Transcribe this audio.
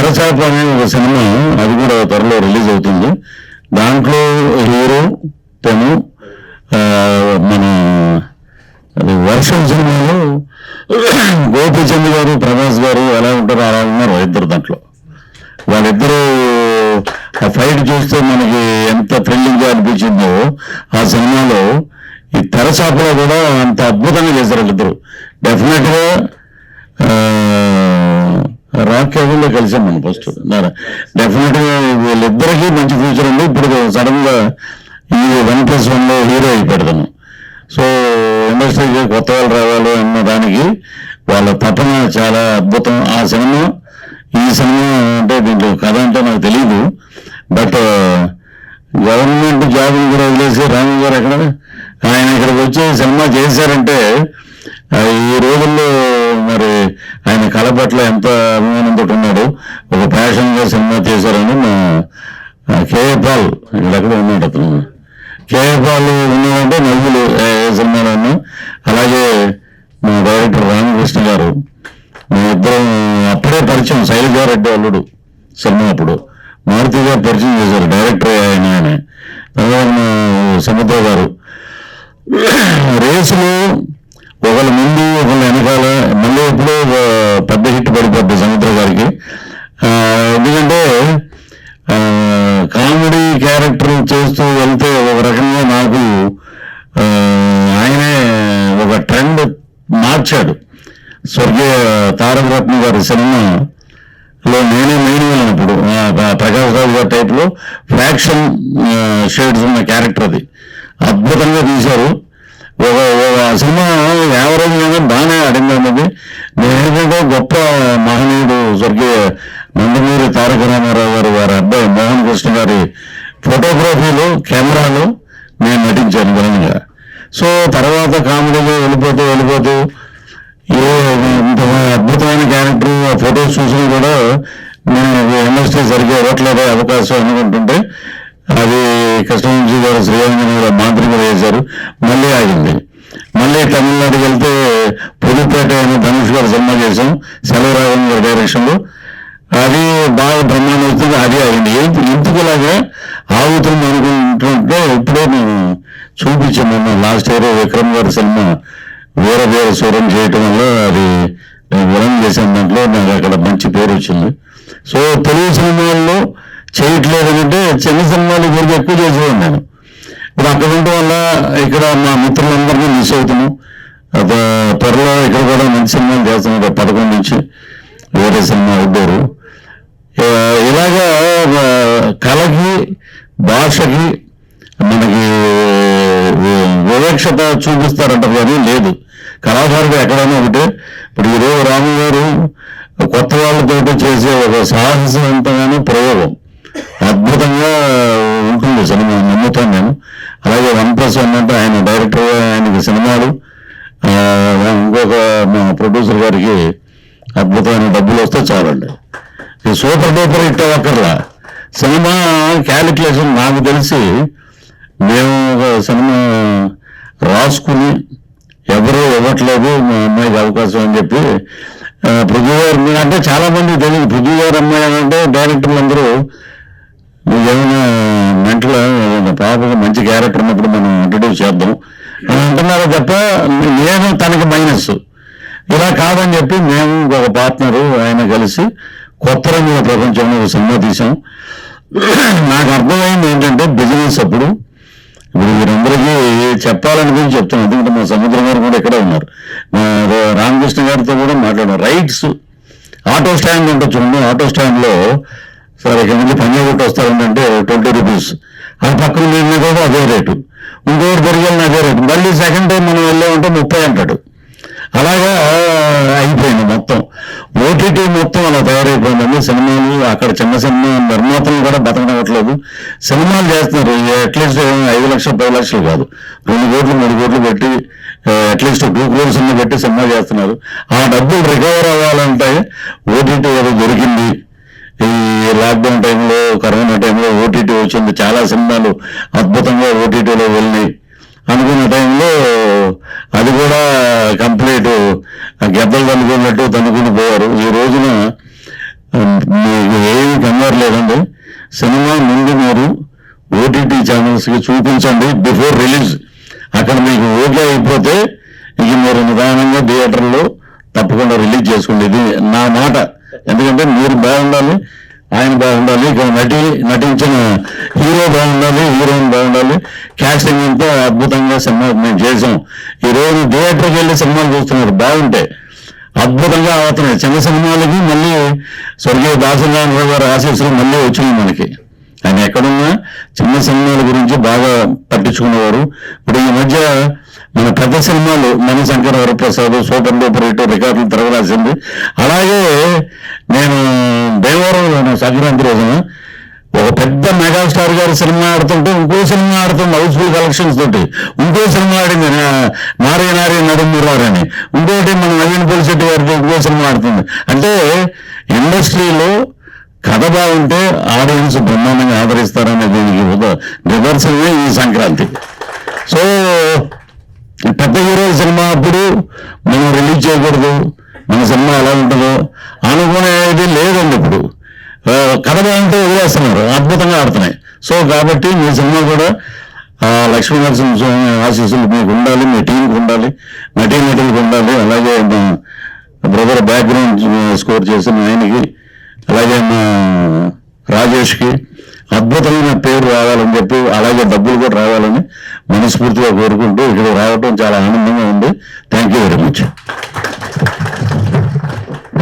తెరచాప అనే ఒక సినిమా అది కూడా త్వరలో రిలీజ్ అవుతుంది. దాంట్లో హీరో తను మన అది వర్షం సినిమాలో గోపీచంద్ గారు ప్రభాస్ గారు ఎలా ఉంటారో అలా ఉన్నారు ఇద్దరు దాంట్లో. వాళ్ళిద్దరూ ఆ ఫైట్ చూస్తే మనకి ఎంత థ్రిల్లింగ్గా అనిపించిందో ఆ సినిమాలో ఈ తెరచాపలో కూడా అంత అద్భుతంగా చేశారు వాళ్ళిద్దరు. డెఫినెట్గా గా రాక్ కలిసాం మనం ఫస్ట్ డెఫినెట్గా వీళ్ళిద్దరికీ మంచి ఫ్యూచర్ ఉంది. ఇప్పుడు సడన్గా ఈ వన్ ప్లస్ వన్లో హీరో అయి పెడతాను సో ఇండస్ట్రీకి కొత్త వాళ్ళు రావాలి అన్న దానికి వాళ్ళ తపన చాలా అద్భుతం. ఆ సినిమా ఈ సినిమా అంటే దీంట్లో కథ అంటే నాకు తెలియదు బట్ గవర్నమెంట్ జాబ్ కూడా వదిలేసి రాము గారు ఎక్కడ ఆయన ఇక్కడికి వచ్చి సినిమా చేశారంటే ఈ రోజుల్లో మరి ఆయన కళ పట్ల ఎంత అభిమానంతో ఉన్నాడు ఒక ప్యాషన్గా సినిమా చేశారని మా కేఏ పాల్ ఇక్కడ ఉన్నాడు అతను. కేఏపాల్ ఉన్నాడంటే నవ్వులు ఏ సినిమాలోనూ అలాగే మా డైరెక్టర్ రామకృష్ణ గారు మా ఇద్దరం అప్పుడే పరిచయం శైలజారెడ్డి అల్లుడు సినిమా అప్పుడు. మారుతి గారు పరిచయం చేశారు డైరెక్టర్ ఆయన ఆయన. తర్వాత మా సముద్ర గారు. రేసులో ఒకళ్ళ ముందు ఇప్పుడు పెద్ద హిట్ పడిపోద్ది సముద్ర గారికి. ఎందుకంటే కామెడీ క్యారెక్టర్ చేస్తూ వెళ్తే ఒక రకంగా నాకు ఆయనే ఒక ట్రెండ్ మార్చాడు. స్వర్గీయ తారక రత్న గారి సినిమా లో నేనే మెయిన్ వెళ్ళినప్పుడు ఇప్పుడు. ప్రకాష్ రాజు గారి టైప్లో ఫ్యాక్షన్ షేడ్స్ ఉన్న క్యారెక్టర్ అది. అద్భుతంగా తీశారు. సినిమా యావరేజ్ మీద బాగానే ఆడింది అన్నది నేను గొప్ప మహనీయుడు స్వర్గీయ నందమూరి తారక రామారావు గారు వారి అబ్బాయి మోహన్ కృష్ణ గారి ఫోటోగ్రఫీలో కెమెరాలు నేను నటించాను ఘనంగా. సో తర్వాత కామెడీలో వెళ్ళిపోతూ వెళ్ళిపోతూ ఏ ఇంత అద్భుతమైన క్యారెక్టర్ ఆ ఫొటోస్ చూసినా కూడా నేను ఇండస్ట్రీ సరిగ్గా ఇవ్వట్లేదే అవకాశం అనుకుంటుంటే అది కృష్ణవంశీ గారు శ్రీరంజన్ గారు మాంత్రిక వేశారు మళ్ళీ ఆగింది. మళ్ళీ తమిళనాడుకి వెళ్తే పుదుపేట అయిన ధనుష్ గారు సినిమా చేశాం. సెలవరాఘవన్ గారి డైరెక్షన్లో అది బాగా బ్రహ్మాండం వస్తుంది. అది అయింది ఎందుకు ఇలాగా ఆగుతుంది అనుకుంటుంటే ఇప్పుడే మేము చూపించాము మొన్న లాస్ట్ ఇయర్ విక్రమ్ గారి సినిమా వేరే వేరే స్వరం చేయటం వల్ల అది నేను విలన్ చేసిన దాంట్లో నాకు అక్కడ మంచి పేరు వచ్చింది. సో తెలుగు సినిమాల్లో చేయట్లేదు అంటే చిన్న సినిమాలు ఇప్పటికి ఎక్కువ చేసేవాడు నేను ఇప్పుడు అక్కడ ఉండటం వల్ల ఇక్కడ మా మిత్రులందరినీ మిస్ అవుతున్నాం. త్వరలో ఇక్కడ కూడా మంచి సినిమాలు చేస్తున్నాం రేపు పదకొండు నుంచి వేరే సినిమా అవుట్డోరు ఇలాగా కళకి భాషకి మనకి వివక్షత చూపిస్తారంట కానీ లేదు. కళాకారుడు ఎక్కడైనా ఒకటే. ఇప్పుడు ఈరోజు రాము గారు కొత్త వాళ్ళతో చేసే ఒక సాహసవంతమైన ప్రయోగం. అద్భుతంగా ఉంటుంది సినిమా నమ్ముతాను నేను అలాగే వన్ ప్లస్ వన్ అంటే ఆయన డైరెక్టర్ ఆయనకి సినిమాలు ఇంకొక మా ప్రొడ్యూసర్ గారికి అద్భుతమైన డబ్బులు వస్తే చాలండి. ఈ సూపర్ డూపర్ ఇట్ట ఒక్కర్లా సినిమా క్యాలిక్యులేషన్ నాకు తెలిసి మేము ఒక సినిమా రాసుకుని ఎవరు ఇవ్వట్లేదు మా అమ్మాయికి అవకాశం అని చెప్పి పృథ్వీ గారు అంటే చాలామంది తెలియదు. పృథ్వీ గారు అమ్మాయి అంటే డైరెక్టర్లు అందరూ ఏమైనా మెంటల్ పాపకు మంచి క్యారెక్టర్ ఉన్నప్పుడు మనం ఇంట్రడ్యూస్ చేద్దాం. అని అంటున్నారు తప్ప నేను తనకి మైనస్ ఇలా కాదని చెప్పి మేము ఒక పార్ట్నరు ఆయన కలిసి కొత్త రంగుల ప్రపంచంలో ఒక సినిమా తీసాం నాకు అర్థమైంది ఏంటంటే బిజినెస్ అప్పుడు ఇప్పుడు వీరందరికీ చెప్పాలని చెప్తున్నాను ఎందుకంటే మా సముద్రం గారు కూడా ఇక్కడే ఉన్నారు. రామకృష్ణ గారితో కూడా మాట్లాడారు రైట్స్ ఆటో స్టాండ్ ఉంటుంది చూడండి ఆటో స్టాండ్లో సార్ ఇక్కడ పంజాబ్ ఒకటి వస్తారంటే ట్వంటీ రూపీస్. ఆ పక్కన వెళ్ళినా కూడా అదే రేటు. ఇంకోటి తిరిగి అదే రేటు. మళ్ళీ సెకండ్ టైం మనం వెళ్ళామంటే ముప్పై అంటాడు. అలాగా అయిపోయింది మొత్తం. ఓటీటీ మొత్తం అలా తయారైపోయిందండి. సినిమాలు అక్కడ చిన్న సినిమా నిర్మాతలు కూడా బతకనట్లేదు సినిమాలు చేస్తున్నారు. అట్లీస్ట్ ఐదు లక్షలు పది లక్షలు కాదు. రెండు కోట్లు మూడు కోట్లు పెట్టి అట్లీస్ట్ టూ క్రోర్స్ పెట్టి సినిమా చేస్తున్నారు. ఆ డబ్బులు రికవర్ అవ్వాలంటే ఓటీటీ ఏదో దొరికింది. లాక్డౌన్ టైంలో కరోనా టైంలో ఓటీటీ వచ్చింది. చాలా సినిమాలు అద్భుతంగా ఓటీటీలో వెళ్ళి అనుకున్న టైంలో అది కూడా కంప్లీట్. గెద్దలు తనుకున్నట్టు తనుకుని పోయారు. ఈ రోజున మీకు ఏమి కంగారు లేదండి. సినిమా ముందు మీరు ఓటీటీ ఛానల్స్కి చూపించండి. Before release. అక్కడ మీకు ఓకే అయిపోతే ఇది మీరు నిదానంగా థియేటర్లో తప్పకుండా రిలీజ్ చేసుకోండి. ఇది నా మాట. ఎందుకంటే మీరు బాగుండాలి. ఆయన బాగుండాలి నటి నటించిన హీరో బాగుండాలి హీరోయిన్ బాగుండాలి. క్యాస్టింగ్ అంతా అద్భుతంగా సినిమా మేము చేసాం. ఈ రోజు థియేటర్కి వెళ్ళి సినిమాలు చూస్తున్నారు బాగుంటాయి అద్భుతంగా అవుతున్నాయి. చిన్న సినిమాలకి మళ్ళీ స్వర్గీయ దాసనారాయణరావు గారు ఆశీస్సులు మళ్ళీ వచ్చినాయి మనకి. ఆయన ఎక్కడున్నా చిన్న సినిమాల గురించి బాగా పట్టించుకునేవారు. ఇప్పుడు ఈ మధ్య మన పెద్ద సినిమాలు Manishankar Varaprasad super duper hit రికార్డులు తిరగరాసింది. అలాగే నేను దేవరం సంక్రాంతి రోజున ఒక పెద్ద మెగాస్టార్ గారి సినిమా ఆడుతుంటే ఇంకో సినిమా ఆడుతుంది హౌస్ఫుల్ కలెక్షన్స్ తోటి. ఇంకో సినిమా ఆడింది నారే నారే నడుమురారని ఇంకోటి మన నవీన్ పులిశెట్టి గారితో ఇంకో సినిమా ఆడుతుంది. అంటే ఇండస్ట్రీలో కథ బాగుంటే ఆడియన్స్ బ్రహ్మాండంగా ఆదరిస్తారనే దీనికి నిదర్శనమే ఈ సంక్రాంతి. సో పెద్ద హీరో సినిమా అప్పుడు మనం రిలీజ్ చేయకూడదు. మన సినిమా ఎలా ఉంటుందో అనుకునేది లేదండి ఇప్పుడు. ఆ, కథ వదిలేస్తున్నారు అద్భుతంగా ఆడుతున్నాయి. సో కాబట్టి మీ సినిమా కూడా లక్ష్మీ నరసింహ స్వామి ఆశీస్సులు మీకు ఉండాలి మీ టీంకి ఉండాలి నటీ నటులకు ఉండాలి అలాగే మా బ్రదర్ బ్యాక్గ్రౌండ్ స్కోర్ చేసిన ఆయనకి అలాగే మా రాజేష్కి అద్భుతమైన పేరు రావాలని చెప్పి అలాగే డబ్బులు కూడా రావాలని మనస్ఫూర్తిగా కోరుకుంటూ ఇక్కడ రావడం చాలా ఆనందంగా ఉంది. Thank you very much